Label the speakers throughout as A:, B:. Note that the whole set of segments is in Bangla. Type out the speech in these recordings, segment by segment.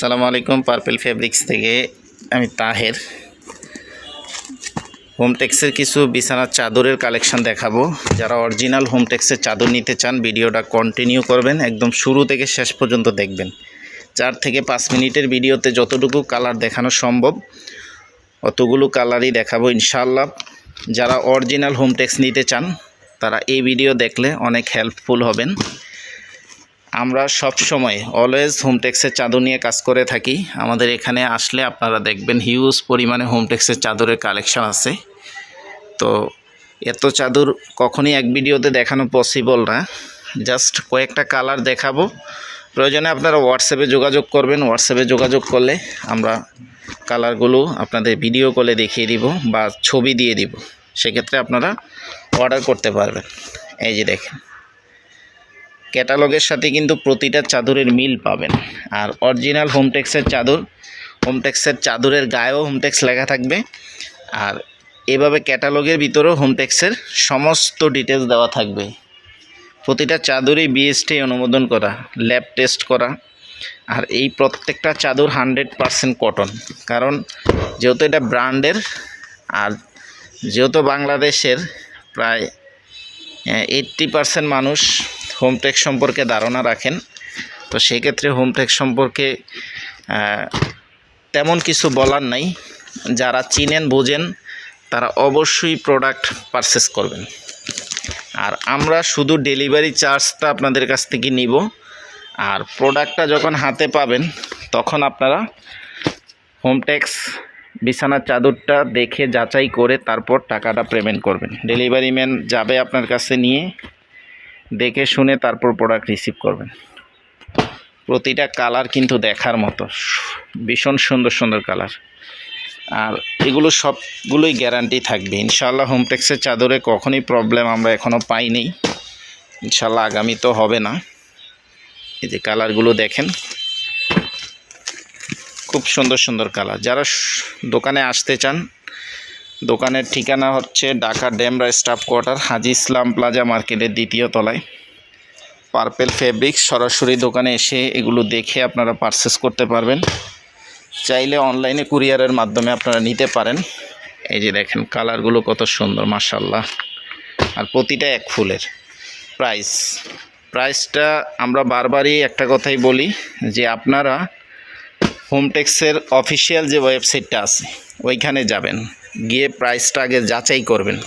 A: সালামু আলাইকুম, পার্পেল ফেব্রিক্স থেকে আমি তাহের। হোমটেক্সের কিছু বিছানার চাদরের কালেকশন দেখাবো। যারা অরিজিনাল হোমটেক্সের চাদর নিতে চান, ভিডিওটা কন্টিনিউ করবেন, একদম শুরু থেকে শেষ পর্যন্ত দেখবেন। চার থেকে পাঁচ মিনিটের ভিডিওতে যতটুকু কালার দেখানো সম্ভব, অতগুলো কালারই দেখাবো ইনশাল্লাহ যারা অরিজিনাল হোমটেক্স নিতে চান, তারা এই ভিডিও দেখলে অনেক হেল্পফুল হবেন। আমরা সব সময় অলওয়েজ হোমটেক্সের চাদর নিয়ে কাজ করে থাকি। আমাদের এখানে আসলে আপনারা দেখবেন হিউজ পরিমাণে হোমটেক্সের চাদরের কালেকশন আছে। তো এত চাদর কখনই এক ভিডিওতে দেখানো পসিবল না। জাস্ট কয়েকটা কালার দেখাবো। প্রয়োজনে আপনারা হোয়াটসঅ্যাপে যোগাযোগ করবেন। হোয়াটসঅ্যাপে যোগাযোগ করলে আমরা কালারগুলো আপনাদের ভিডিও কলে দেখিয়ে দিব বা ছবি দিয়ে দিব। সেক্ষেত্রে আপনারা অর্ডার করতে পারবেন। এই যে দেখেন। ক্যাটালগের সাথে কিন্তু প্রতিটা চাদরের মিল পাবেন। আর অরিজিনাল হোমটেক্সের চাদর হোমটেক্সের চাদরের গায়েও হোমটেক্স লেখা থাকবে। আর এভাবে ক্যাটালগের ভিতরেও হোমটেক্সের সমস্ত ডিটেলস দেওয়া থাকবে। প্রতিটা চাদরই বিএসটি অনুমোদন করা ল্যাব টেস্ট করা। আর এই প্রত্যেকটা চাদর হান্ড্রেড পারসেন্ট কটন কারণ যেহেতু এটা ব্র্যান্ডের, আর যেহেতু বাংলাদেশের, প্রায় এইট্টি পারসেন্ট মানুষ হোমটেক্স সম্পর্কে ধারণা রাখেন। তো সেক্ষেত্রে হোমটেক্স সম্পর্কে তেমন কিছু বলার নাই। যারা চিনেন, বোঝেন, তারা অবশ্যই প্রোডাক্ট পারচেস করবেন। আর আমরা শুধু ডেলিভারি চার্জটা আপনাদের কাছ থেকে নিব। আর প্রোডাক্টটা যখন হাতে পাবেন, তখন আপনারা হোম হোমটেক্স বিছানার চাদরটা দেখে যাচাই করে তারপর টাকাটা পেমেন্ট করবেন। ডেলিভারি ম্যান যাবে আপনার কাছে নিয়ে দেখে শুনে তারপর প্রোডাক্ট রিসিভ করবেন। প্রতিটা কালার কিন্তু দেখার মতো, ভীষণ সুন্দর সুন্দর কালার আর এগুলো সবগুলোই গ্যারান্টি থাকবে। ইনশাল্লাহ হোমটেক্সের চাদরে কখনই প্রবলেম আমরা এখনও পাইনি। ইনশাল্লাহ আগামী তো হবে না। এই যে কালারগুলো দেখেন, খুব সুন্দর সুন্দর কালার যারা দোকানে আসতে চান দোকানের ঠিকানা হচ্ছে Dhaka Demra staff quarter, Haji Islam plaza মার্কেটের দ্বিতীয় তলায়। পার্পেল ফেব্রিক্স সরাসরি দোকানে এসে এগুলো দেখে আপনারা পারচেস করতে পারবেন। চাইলে অনলাইনে কুরিয়ারের মাধ্যমে আপনারা নিতে পারেন। এই যে দেখেন কালারগুলো কত সুন্দর মাশাল্লাহ আর প্রতিটা এক ফুলের প্রাইস প্রাইসটা আমরা বারবারই একটা কথাই বলি যে আপনারা হোমটেক্সের অফিসিয়াল যে ওয়েবসাইটটা আছে, ওইখানে যাবেন। গিয়ে প্রাইসটা আগে যাচাই করবেন।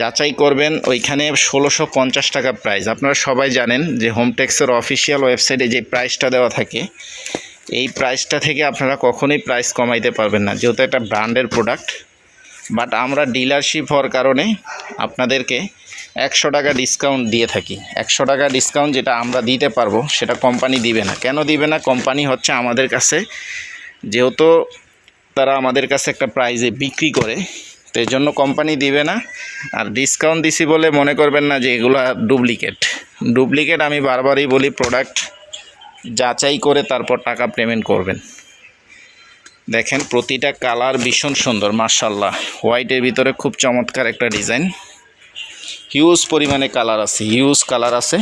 A: যাচাই করবেন, ওইখানে ষোলোশো পঞ্চাশ টাকা প্রাইস আপনারা সবাই জানেন যে হোমটেক্সের অফিসিয়াল ওয়েবসাইটে যে প্রাইসটা দেওয়া থাকে, এই প্রাইসটা থেকে আপনারা কখনোই প্রাইস কমাইতে পারবেন না। যেহেতু একটা ব্র্যান্ডের প্রোডাক্ট বাট আমরা ডিলারশিপ হওয়ার কারণে আপনাদেরকে একশো টাকা ডিসকাউন্ট দিয়ে থাকি। একশো টাকা ডিসকাউন্ট যেটা আমরা দিতে পারব, সেটা কোম্পানি দিবে না। কেন দিবে না? কোম্পানি হচ্ছে আমাদের কাছে যেহেতু তারা আমাদের কাছে একটা প্রাইজে বিক্রি করে। তো এই জন্য কোম্পানি দিবে না। আর ডিসকাউন্ট দিছি বলে মনে করবেন না যে এগুলো ডুপ্লিকেট ডুপ্লিকেট আমি বারবারই বলি প্রোডাক্ট যাচাই করে তারপর টাকা পেমেন্ট করবেন। দেখেন, প্রতিটা কালার ভীষণ সুন্দর মার্শাল্লাহ হোয়াইটের ভিতরে খুব চমৎকার একটা ডিজাইন হিউজ পরিমাণে কালার আছে হিউজ কালার আছে।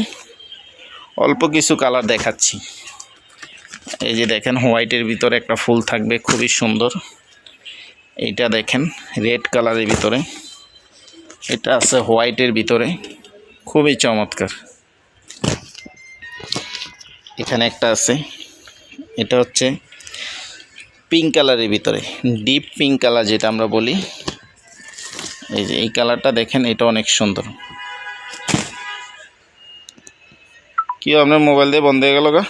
A: অল্প কিছু কালার দেখাচ্ছি। এই যে দেখেন, হোয়াইটের ভিতরে একটা ফুল থাকবে, খুবই সুন্দর। এটা দেখেন, রেড কালারের ভিতরে। এটা আছে হোয়াইটের ভিতরে, খুবই চমৎকার। এখানে একটা আছে, এটা হচ্ছে পিঙ্ক কালারের ভিতরে, ডিপ পিঙ্ক কালার যেটা আমরা বলি। এই যে, এই কালারটা দেখেন, এটা অনেক সুন্দর। কি আপনার মোবাইল দিয়ে বন্ধ হয়ে গেল গা?